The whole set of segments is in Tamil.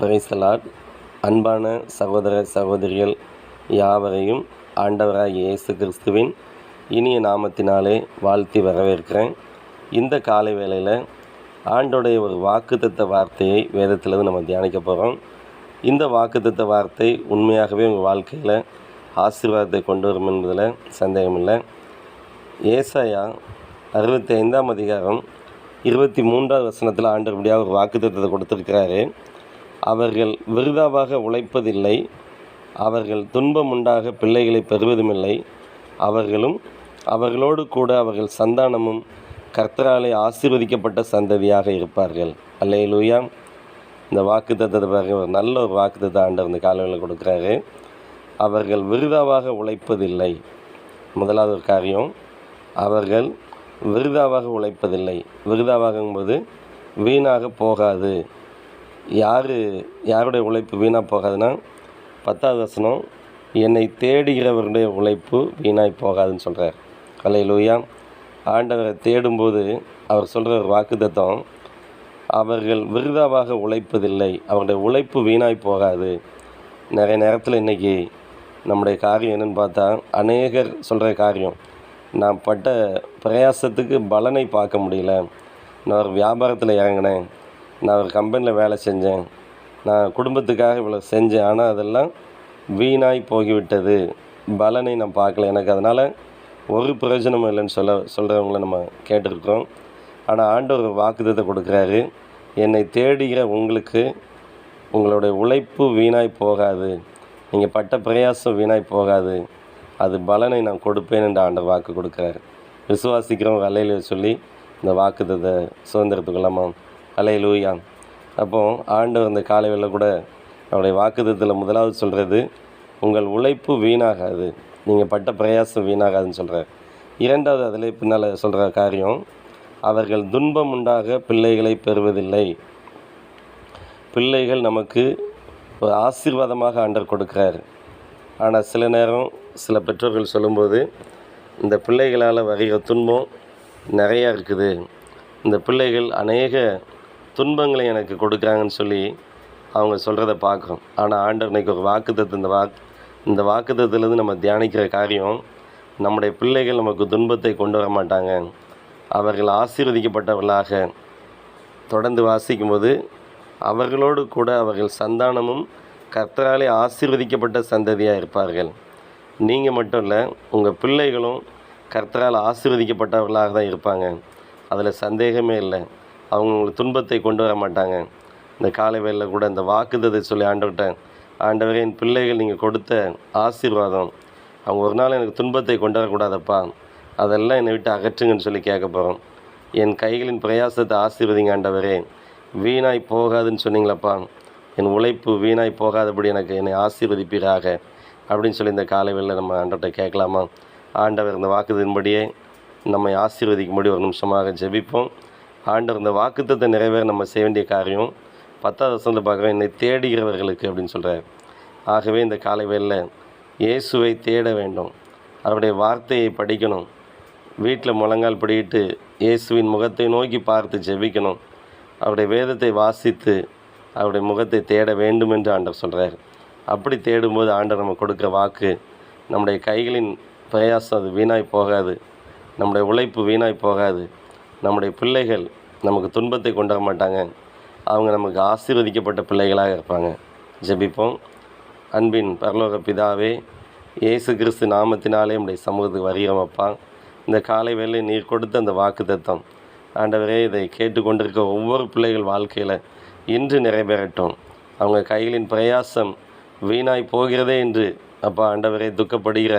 பிரைஸ்தலாட் அன்பான சகோதர சகோதரிகள் யாவரையும் ஆண்டவராக இயேசு கிறிஸ்துவின் இனிய நாமத்தினாலே வாழ்த்தி வரவேற்கிறேன். இந்த காலை வேளையில் ஆண்டோடைய ஒரு வாக்குத்தத்த வார்த்தையை வேதத்திலிருந்து நம்ம தியானிக்க போகிறோம் இந்த வாக்குத்தத்த வார்த்தை உண்மையாகவே உங்கள் வாழ்க்கையில் ஆசீர்வாதத்தை கொண்டு வரும் என்பதில் சந்தேகமில்லை. ஏசாயா அறுபத்தி ஐந்தாம் அதிகாரம் இருபத்தி மூன்றாவது வசனத்தில் ஆண்டவருடைய ஒரு வாக்குத்தத்தை கொடுத்துருக்கிறாரு. அவர்கள் விருதாவாக உழைப்பதில்லை. அவர்கள் துன்பம் உண்டாக பிள்ளைகளை பெறுவதுமில்லை. அவர்களும் அவர்களோடு கூட அவர்கள் சந்தானமும் கர்த்தராலே ஆசீர்வதிக்கப்பட்ட சந்ததியாக இருப்பார்கள். அல்லேலூயா. இந்த வாக்குத்தத்தத்தை பாருங்க ஒரு நல்ல ஒரு வாக்குத்தத்தை ஆண்டவர் இந்த காலங்களில் கொடுக்குறாரு. அவர்கள் விருதாவாக உழைப்பதில்லை. முதலாவது ஒரு காரியம் அவர்கள் விருதாவாக உழைப்பதில்லை. விருதாவாகும்போது வீணாக போகாது. யார் யாருடைய உழைப்பு வீணாக போகாதுன்னா பத்தாவது வசனம் என்னை தேடுகிறவருடைய உழைப்பு வீணாய் போகாதுன்னு சொல்கிறார் கலை லூயா ஆண்டவரை தேடும்போது அவர் சொல்கிற ஒரு வாக்குத்தத்தம் அவர்கள் விருதாவாக உழைப்பதில்லை அவருடைய உழைப்பு வீணாய் போகாது. நிறைய நேரத்தில் இன்றைக்கி நம்முடைய காரியம் என்னென்னு பார்த்தா அநேகர் சொல்கிற காரியம் நான் பட்ட பிரயாசத்துக்கு பலனை பார்க்க முடியல. நான் ஒரு வியாபாரத்தில் இறங்கினேன். நான் ஒரு கம்பெனியில் வேலை செஞ்சேன். நான் குடும்பத்துக்காக இவ்வளோ செஞ்சேன். ஆனால் அதெல்லாம் வீணாய் போகிவிட்டது. பலனை நான் பார்க்கல. எனக்கு அதனால் ஒரு பிரயோஜனமும் இல்லைன்னு சொல்ல சொல்கிறவங்கள நம்ம கேட்டிருக்கிறோம். ஆனால் ஆண்டவர் வாக்குதத்தை கொடுக்குறாரு. என்னை தேடுகிற உங்களுக்கு உங்களுடைய உழைப்பு வீணாய் போகாது. நீங்கள் பட்ட பிரயாசம் வீணாய் போகாது. அது பலனை நான் கொடுப்பேன் என்று ஆண்டவர் வாக்கு கொடுக்குறாரு. விசுவாசிக்கிறவங்க அலையில சொல்லி இந்த வாக்குத்தத்தை அலை லூயா அப்போ ஆண்டவர் இந்த காலையில் கூட அவருடைய வாக்குத்தத்தில் முதலாவது சொல்கிறது உங்கள் உழைப்பு வீணாகாது. நீங்கள் பட்ட பிரயாசம் வீணாகாதுன்னு சொல்கிறார் இரண்டாவது அதில் பின்னால் சொல்கிற காரியம் அவர்கள் துன்பம் உண்டாக பிள்ளைகளை பெறுவதில்லை. பிள்ளைகள் நமக்கு ஒரு ஆசீர்வாதமாக ஆண்டர் கொடுக்கிறார். ஆனால் சில நேரம் சில பெற்றோர்கள் சொல்லும்போது இந்த பிள்ளைகளால் வருகிற துன்பம் நிறையா இருக்குது. இந்த பிள்ளைகள் அநேக துன்பங்களை எனக்கு கொடுக்குறாங்கன்னு சொல்லி அவங்க சொல்கிறத பார்க்குறோம். ஆனால் ஆண்டவர் ஒரு வாக்குத்தத்து இந்த வாக் இந்த வாக்குத்தத்துலேருந்து நம்ம தியானிக்கிற காரியம் நம்முடைய பிள்ளைகள் நமக்கு துன்பத்தை கொண்டு வர மாட்டாங்க. அவர்கள் ஆசீர்வதிக்கப்பட்டவர்களாக தொடர்ந்து வாசிக்கும்போது அவர்களோடு கூட அவர்கள் சந்தானமும் கர்த்தராலே ஆசீர்வதிக்கப்பட்ட சந்ததியாக இருப்பார்கள். நீங்கள் மட்டும் இல்லை உங்கள் பிள்ளைகளும் கர்த்தரால் ஆசீர்வதிக்கப்பட்டவர்களாக தான் இருப்பாங்க. அதில் சந்தேகமே இல்லை. அவங்க உங்களுக்கு துன்பத்தை கொண்டு வர மாட்டாங்க. இந்த காலை வேலையில் கூட இந்த வாக்குதத்தை சொல்லி ஆண்டவர்கிட்ட ஆண்டவரே என் பிள்ளைகள் நீங்கள் கொடுத்த ஆசீர்வாதம். அவங்க ஒரு நாள் எனக்கு துன்பத்தை கொண்டு வரக்கூடாதப்பா. அதெல்லாம் என்னை விட்டு அகற்றுங்கன்னு சொல்லி கேட்க போகிறோம் என் கைகளின் பிரயாசத்தை ஆசீர்வதிங்க ஆண்டவரே. வீணாய் போகாதுன்னு சொன்னீங்களப்பா. என் உழைப்பு வீணாய் போகாதபடி எனக்கு என்னை ஆசீர்வதிப்பீராக. அப்படின்னு சொல்லி இந்த காலை வேலையில் நம்ம ஆண்டவர்கிட்ட கேட்கலாமா? ஆண்டவர் இந்த வாக்குதின்படியே நம்மை ஆசீர்வதிக்கும்படி ஒரு நிமிஷமாக ஜெபிப்போம். ஆண்டவர் இந்த வாக்குத்தத்தை நிறைவேற நம்ம செய்ய வேண்டிய காரியம் பத்தாவது வசனத்தில் பார்க்குறோம் என்னை தேடுகிறவர்களுக்கு அப்படின்னு சொல்கிறார் ஆகவே இந்த காலை வேலில் இயேசுவை தேட வேண்டும். அவருடைய வார்த்தையை படிக்கணும். வீட்டில் முழங்கால் படிக்கிட்டு இயேசுவின் முகத்தை நோக்கி பார்த்து ஜெபிக்கணும். அவருடைய வேதத்தை வாசித்து அவருடைய முகத்தை தேட வேண்டும் என்று ஆண்டவர் சொல்கிறார் அப்படி தேடும்போது ஆண்டவர் நம்ம கொடுக்குற வாக்கு நம்முடைய கைகளின் பிரயாசம் அது வீணாய் போகாது. நம்முடைய உழைப்பு வீணாய் போகாது. நம்முடைய பிள்ளைகள் நமக்கு துன்பத்தை கொண்டு வர மாட்டாங்க. அவங்க நமக்கு ஆசீர்வதிக்கப்பட்ட பிள்ளைகளாக இருப்பாங்க. ஜெபிப்போம். அன்பின் பரலோக பிதாவே இயேசு கிறிஸ்து நாமத்தினாலே நம்முடைய சமூகத்துக்கு வருகிறோம் அப்பா. இந்த காலை வேலை நீர் கொடுத்த அந்த வாக்கு தத்தம் ஆண்டவரே இதை கேட்டுக்கொண்டிருக்க ஒவ்வொரு பிள்ளைகள் வாழ்க்கையில் இன்று நிறைவேறட்டும். அவங்க கைகளின் பிரயாசம் வீணாய் போகிறதே என்று அப்பா ஆண்டவரே துக்கப்படுகிற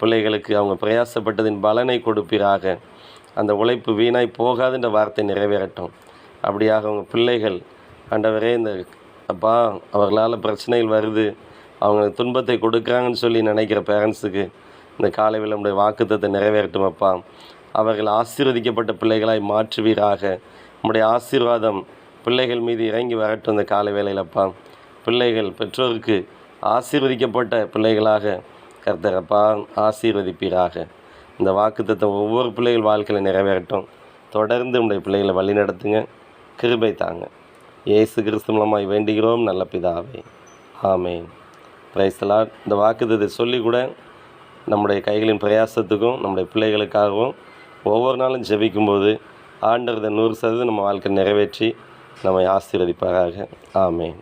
பிள்ளைகளுக்கு அவங்க பிரயாசப்பட்டதின் பலனை கொடுப்பீராக. அந்த உழைப்பு வீணாய் போகாதுன்ற வார்த்தை நிறைவேறட்டும். அப்படியாக அவங்க பிள்ளைகள் ஆண்டவரே இந்த அப்பா அவர்களால் பிரச்சனைகள் வருது அவங்க துன்பத்தை கொடுக்குறாங்கன்னு சொல்லி நினைக்கிற பேரண்ட்ஸுக்கு இந்த காலை நம்முடைய வாக்குத்தத்தை நிறைவேறட்டும் அப்பா. அவர்கள் ஆசீர்வதிக்கப்பட்ட பிள்ளைகளாய் மாற்றுவீராக. நம்முடைய ஆசீர்வாதம் பிள்ளைகள் மீது இறங்கி வரட்டும் இந்த காலை வேளையிலப்பா பிள்ளைகள் பெற்றோருக்கு ஆசீர்வதிக்கப்பட்ட பிள்ளைகளாக கர்த்தரப்பா ஆசீர்வதிப்பீராக. இந்த வாக்குத்தத்தை ஒவ்வொரு பிள்ளைகள் வாழ்க்கையில் நிறைவேறட்டும். தொடர்ந்து உடைய பிள்ளைகளை வழி நடத்துங்க. கிருபை தாங்க. இயேசு கிறிஸ்து மூலமாக வேண்டுகிறோம். நல்ல பிதாவே. ஆமேன். பிரைஸ்தலாட் இந்த வாக்குத்தத்தை சொல்லி கூட நம்முடைய கைகளின் பிரயாசத்துக்கும் நம்முடைய பிள்ளைகளுக்காகவும் ஒவ்வொரு நாளும் ஜெபிக்கும்போது ஆண்டரத நூறு சதவீதம் நம்ம வாழ்க்கை நிறைவேற்றி நம்மை ஆசீர்வதிப்பாராக. ஆமேன்.